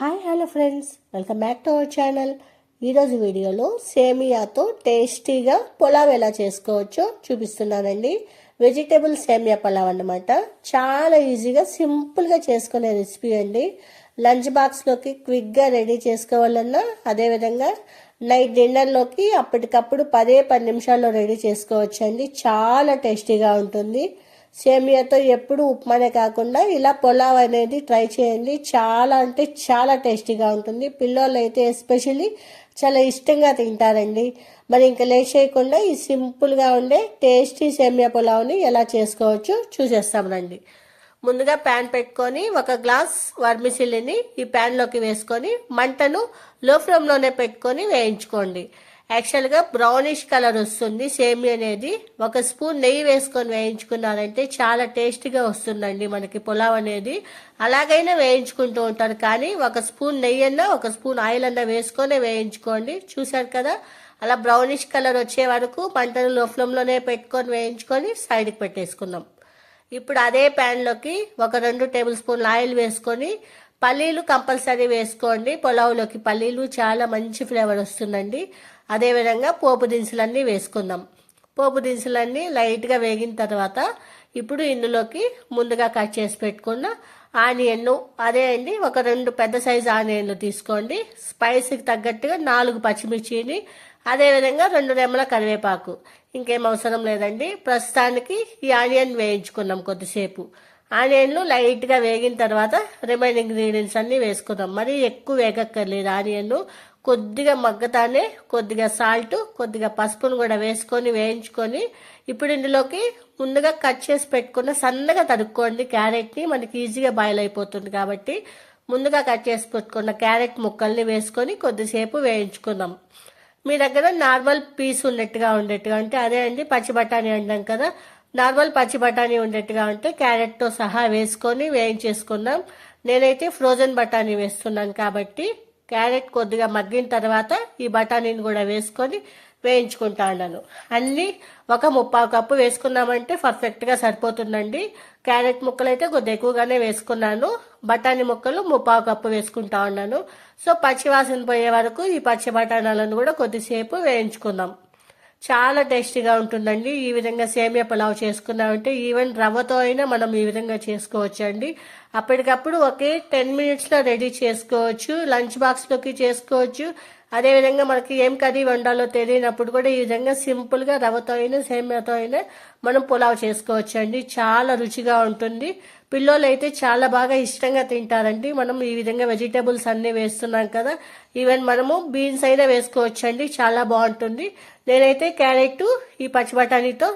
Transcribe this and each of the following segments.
Hi hello friends. Welcome back to our channel. ఈరోజు వీడియోలో సేమియాతో టేస్టీగా పులావ్ ఎలా చేసుకోవచ్చో చూపిస్తున్నానండి. వెజిటేబుల్ సేమియా పులావ్ అన్నమాట. చాలా ఈజీగా సింపుల్గా చేసుకునే రెసిపీ అండి. లంచ్ బాక్స్లోకి క్విక్గా రెడీ చేసుకోవాలన్నా అదేవిధంగా నైట్ డిన్నర్లోకి అప్పటికప్పుడు పదే పది నిమిషాల్లో రెడీ చేసుకోవచ్చండి. చాలా టేస్టీగా ఉంటుంది. సేమియాతో ఎప్పుడు ఉప్మానే కాకుండా ఇలా పులావ్ అనేది ట్రై చేయండి. చాలా అంటే చాలా టేస్టీగా ఉంటుంది. పిల్లలు అయితే ఎస్పెషల్లీ చాలా ఇష్టంగా తింటారండి. మరి ఇంకా లేట్ చేయకుండా ఈ సింపుల్గా ఉండే టేస్టీ సేమియా పులావ్ని ఎలా చేసుకోవచ్చు చూసేస్తాం రండి. ముందుగా ప్యాన్ పెట్టుకొని ఒక గ్లాస్ వర్మిసిల్లిని ఈ ప్యాన్లోకి వేసుకొని మంటను లో ఫ్లేమ్లోనే పెట్టుకొని వేయించుకోండి. యాక్చువల్గా బ్రౌనిష్ కలర్ వస్తుంది. సేమియా అనేది ఒక స్పూన్ నెయ్యి వేసుకొని వేయించుకున్నారంటే చాలా టేస్టీగా వస్తుందండి మనకి పులావ్ అనేది. అలాగైనా వేయించుకుంటూ ఉంటారు. కానీ ఒక స్పూన్ నెయ్యి అన్నా ఒక స్పూన్ ఆయిల్ అన్నా వేసుకొని వేయించుకోండి. చూసారు కదా? అలా బ్రౌనిష్ కలర్ వచ్చే వరకు పంటను లో ఫ్లేమ్లోనే పెట్టుకొని వేయించుకొని సైడ్కి పెట్టేసుకుందాం. ఇప్పుడు అదే ప్యాన్లోకి ఒక రెండు టేబుల్ స్పూన్ల ఆయిల్ వేసుకొని పల్లీలు కంపల్సరీ వేసుకోండి. పులావులోకి పల్లీలు చాలా మంచి ఫ్లేవర్ వస్తుందండి. అదేవిధంగా పోపు దినుసులన్నీ వేసుకుందాం. పోపు దినుసులన్నీ లైట్గా వేగిన తర్వాత ఇప్పుడు ఇందులోకి ముందుగా కట్ చేసి పెట్టుకున్న ఆనియన్ను అదే అండి ఒక రెండు పెద్ద సైజు ఆనియన్లు తీసుకోండి. స్పైసీకి తగ్గట్టుగా నాలుగు పచ్చిమిర్చిని అదేవిధంగా రెండు రెమ్మల కరివేపాకు. ఇంకేం అవసరం లేదండి. ప్రస్తుతానికి ఈ ఆనియన్ వేయించుకున్నాం కొద్దిసేపు. ఆనియన్లు లైట్గా వేగిన తర్వాత రిమైనింగ్ ఇంగ్రీడియంట్స్ అన్నీ వేసుకుందాం. మరి ఎక్కువ వేగక్కర్లేదు ఆనియన్ కొద్దిగా మగ్గతానే కొద్దిగా సాల్ట్ కొద్దిగా పసుపును కూడా వేసుకొని వేయించుకొని ఇప్పుడు ఇందులోకి ముందుగా కట్ చేసి పెట్టుకున్న సన్నగా తరుక్కోండి క్యారెట్ని. మనకి ఈజీగా బాయిల్ అయిపోతుంది కాబట్టి ముందుగా కట్ చేసి పెట్టుకున్న క్యారెట్ ముక్కల్ని వేసుకొని కొద్దిసేపు వేయించుకుందాం. మీ దగ్గర నార్మల్ పీస్ ఉన్నట్టుగా ఉండేట్టుగా అంటే అదే అండి పచ్చి బఠానీ అంటాం కదా. నార్మల్ పచ్చి బఠానీ ఉండేట్టుగా ఉంటే క్యారెట్తో సహా వేసుకొని వేయించేసుకుందాం. నేనైతే ఫ్రోజన్ బఠానీ వేస్తున్నాను కాబట్టి క్యారెట్ కొద్దిగా మగ్గిన తర్వాత ఈ బఠానీని కూడా వేసుకొని వేయించుకుంటా ఉన్నాను. అన్నీ ఒక ముప్పావు కప్పు వేసుకున్నామంటే పర్ఫెక్ట్గా సరిపోతుందండి. క్యారెట్ ముక్కలు అయితే కొద్దిగా ఎక్కువగానే వేసుకున్నాను. బఠానీ ముక్కలు ముప్పావు కప్పు వేసుకుంటా ఉన్నాను. సో పచ్చివాసన పోయే వరకు ఈ పచ్చి బఠానాలను కూడా కొద్దిసేపు వేయించుకుందాం. చాలా టేస్టీగా ఉంటుందండి. ఈ విధంగా సేమియా పులావ్ చేసుకున్నామంటే ఈవెన్ రవ్వతో అయినా మనం ఈ విధంగా చేసుకోవచ్చు అండి అప్పటికప్పుడు ఒకే టెన్ మినిట్స్లో రెడీ చేసుకోవచ్చు. లంచ్ బాక్స్లోకి చేసుకోవచ్చు. అదేవిధంగా మనకి ఏం కర్రీ వండాలో తెలియనప్పుడు కూడా ఈ విధంగా సింపుల్గా రవ్వతో అయినా సేమియాతో అయినా మనం పులావ్ చేసుకోవచ్చు అండి చాలా రుచిగా ఉంటుంది. పిల్లలు అయితే చాలా బాగా ఇష్టంగా తింటారండి. మనం ఈ విధంగా వెజిటేబుల్స్ అన్నీ వేస్తున్నాం కదా. ఈవెన్ మనము బీన్స్ అయినా వేసుకోవచ్చు అండి చాలా బాగుంటుంది. నేనైతే క్యారెట్ ఈ పచ్చి బఠానీతో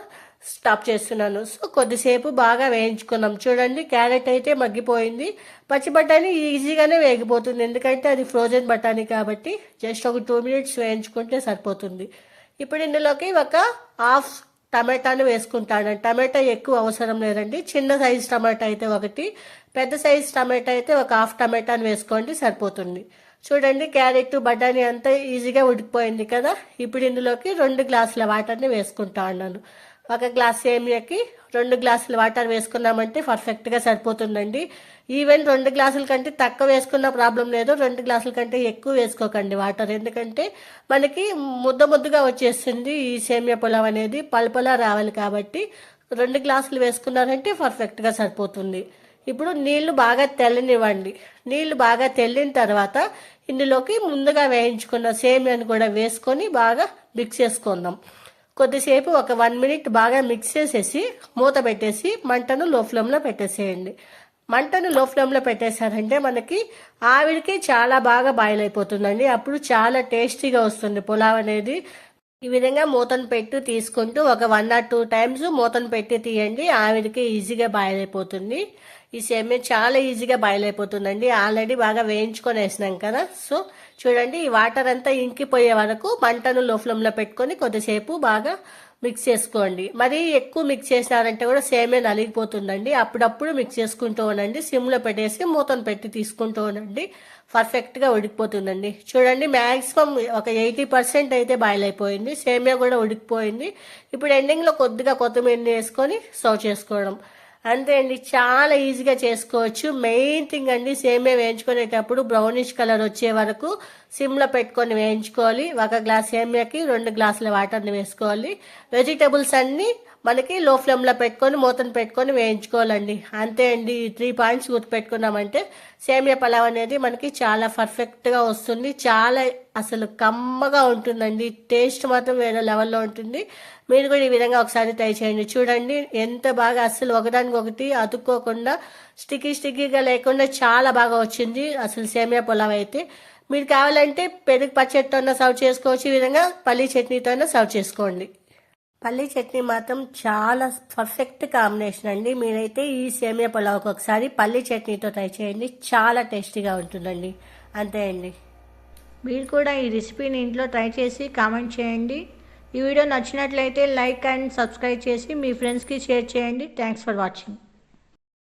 స్టాప్ చేస్తున్నాను. సో కొద్దిసేపు బాగా వేయించుకున్నాం. చూడండి క్యారెట్ అయితే మగ్గిపోయింది. పచ్చి బఠానీ ఈజీగానే వేగిపోతుంది. ఎందుకంటే అది ఫ్రోజన్ బఠానీ కాబట్టి జస్ట్ ఒక టూ మినిట్స్ వేయించుకుంటే సరిపోతుంది. ఇప్పుడు ఇందులోకి ఒక హాఫ్ టమాటాను వేసుకుంటాను టమాటా ఎక్కువ అవసరం లేదండి. చిన్న సైజు టమాటా అయితే ఒకటి. పెద్ద సైజు టమాటా అయితే ఒక హాఫ్ టమాటాను వేసుకోండి సరిపోతుంది. చూడండి క్యారెట్ బఠానీ అంతా ఈజీగా ఉడికిపోయింది కదా. ఇప్పుడు ఇందులోకి రెండు గ్లాసుల వాటర్ని వేసుకుంటా ఉన్నాను. ఒక గ్లాస్ సేమియాకి రెండు గ్లాసులు వాటర్ వేసుకున్నామంటే పర్ఫెక్ట్గా సరిపోతుందండి. ఈవెన్ రెండు గ్లాసుల కంటే తక్కువ వేసుకున్న ప్రాబ్లం లేదు. రెండు గ్లాసుల కంటే ఎక్కువ వేసుకోకండి వాటర్. ఎందుకంటే మనకి ముద్ద ముద్దగా వచ్చేస్తుంది ఈ సేమియా పొలం అనేది. పలుపలా రావాలి కాబట్టి రెండు గ్లాసులు వేసుకున్నారంటే పర్ఫెక్ట్గా సరిపోతుంది. ఇప్పుడు నీళ్ళు బాగా తెల్లనివ్వండి. నీళ్ళు బాగా తెల్లిన తర్వాత ఇందులోకి ముందుగా వేయించుకున్న సేమియాను కూడా వేసుకొని బాగా మిక్స్ చేసుకుందాం. కొద్దిసేపు ఒక వన్ మినిట్ బాగా మిక్స్ చేసేసి మూత పెట్టేసి మంటను లో ఫ్లేమ్లో పెట్టేసేయండి. మంటను లో ఫ్లేమ్లో పెట్టేశారంటే మనకి ఆవిడికి చాలా బాగా బాయిల్ అయిపోతుందండి. అప్పుడు చాలా టేస్టీగా వస్తుంది పులావ్ అనేది. ఈ విధంగా మూతను పెట్టి తీసుకుంటూ ఒక వన్ ఆర్ టూ టైమ్స్ మూతను పెట్టి తీయండి. ఆవిడికి ఈజీగా బాయిల్ అయిపోతుంది. ఈ సేమియా చాలా ఈజీగా బాయిల్ అయిపోతుందండి. ఆల్రెడీ బాగా వేయించుకొని వేసినాం కదా. సో చూడండి ఈ వాటర్ అంతా ఇంకిపోయే వరకు మంటను లో ఫ్లేమ్లో పెట్టుకొని కొద్దిసేపు బాగా మిక్స్ చేసుకోండి. మరి ఎక్కువ మిక్స్ చేసినారంటే కూడా సేమే నలిగిపోతుందండి. అప్పుడప్పుడు మిక్స్ చేసుకుంటూ ఉండండి. సిమ్లో పెట్టేసి మూతను పెట్టి తీసుకుంటూ ఉండండి. పర్ఫెక్ట్గా ఉడికిపోతుందండి. చూడండి మ్యాక్సిమం ఒక ఎయిటీ పర్సెంట్ అయితే బాయిల్ అయిపోయింది. సేమియా కూడా ఉడికిపోయింది. ఇప్పుడు ఎండింగ్లో కొద్దిగా కొత్తిమీర వేసుకొని సర్వ్ చేసుకోవడం. అంతే అండి చాలా ఈజీగా చేసుకోవచ్చు. మెయిన్ థింగ్ అండి సేమే వేయించుకునేటప్పుడు బ్రౌనిష్ కలర్ వచ్చే వరకు సిమ్లో పెట్టుకొని వేయించుకోవాలి. ఒక గ్లాస్ సేమియాకి రెండు గ్లాసుల వాటర్ని వేసుకోవాలి. వెజిటేబుల్స్ అన్నీ మనకి లో ఫ్లేమ్లో పెట్టుకొని మూతను పెట్టుకొని వేయించుకోవాలండి. అంతే అండి ఈ త్రీ పాయింట్స్ గుర్తుపెట్టుకున్నామంటే సేమియా పలావ్ అనేది మనకి చాలా పర్ఫెక్ట్గా వస్తుంది. చాలా అసలు కమ్మగా ఉంటుందండి. టేస్ట్ మాత్రం వేరే లెవెల్లో ఉంటుంది. మీరు కూడా ఈ విధంగా ఒకసారి ట్రై చేయండి. చూడండి ఎంత బాగా అసలు ఒకదానికొకటి అతుక్కోకుండా స్టిక్కీ స్టిక్కీగా లేకుండా చాలా బాగా వచ్చింది అసలు సేమియా పులావ్ అయితే. మీరు కావాలంటే పెరుగు పచ్చడితో సర్వ్ చేసుకోవచ్చు. ఈ విధంగా పల్లీ చట్నీతో సర్వ్ చేసుకోండి. పల్లీ చట్నీ మాత్రం చాలా పర్ఫెక్ట్ కాంబినేషన్ అండి. మీరైతే ఈ సేమియా పులావ్కి ఒకసారి పల్లీ చట్నీతో ట్రై చేయండి. చాలా టేస్టీగా ఉంటుందండి. అంతే అండి. మీరు కూడా ఈ రెసిపీని ఇంట్లో ట్రై చేసి కామెంట్ చేయండి. ఈ వీడియో నచ్చినట్లయితే లైక్ అండ్ సబ్స్క్రైబ్ చేసి మీ ఫ్రెండ్స్కి షేర్ చేయండి. Thanks for watching